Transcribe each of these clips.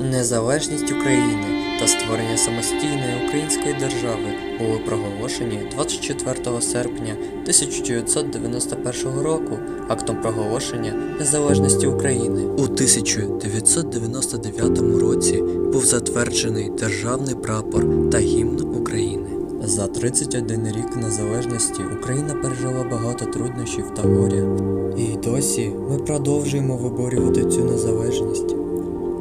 Незалежність України та створення самостійної української держави були проголошені 24 серпня 1991 року актом проголошення незалежності України. У 1999 році був затверджений державний прапор та гімн України. За 31 рік незалежності Україна пережила багато труднощів та горя. І досі ми продовжуємо виборювати цю незалежність.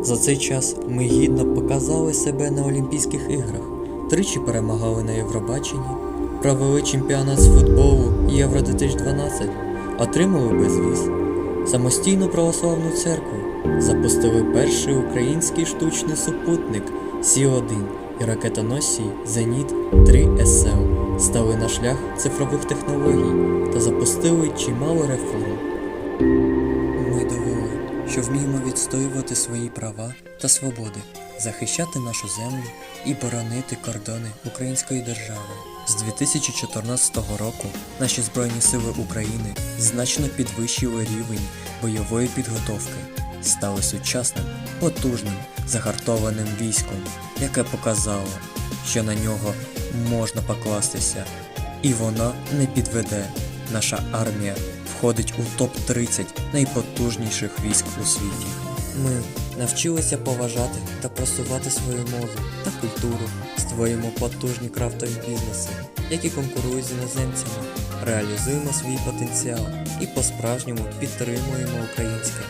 За цей час ми гідно показали себе на Олімпійських іграх, тричі перемагали на Євробаченні, провели чемпіонат з футболу Євро 2012, отримали безвіз, самостійну православну церкву, запустили перший український штучний супутник Сі-1 і ракетоносій Зеніт 3 СЛ, стали на шлях цифрових технологій та запустили чимало реформ. Що вміємо відстоювати свої права та свободи, захищати нашу землю і боронити кордони української держави. З 2014 року наші Збройні Сили України значно підвищили рівень бойової підготовки, стали сучасним, потужним, загартованим військом, яке показало, що на нього можна покластися, і воно не підведе. Наша армія входить у топ-30 найпотужніших військ у світі. Ми навчилися поважати та просувати свою мову та культуру, створюємо потужні крафтові бізнеси, які конкурують з іноземцями, реалізуємо свій потенціал і по-справжньому підтримуємо українське.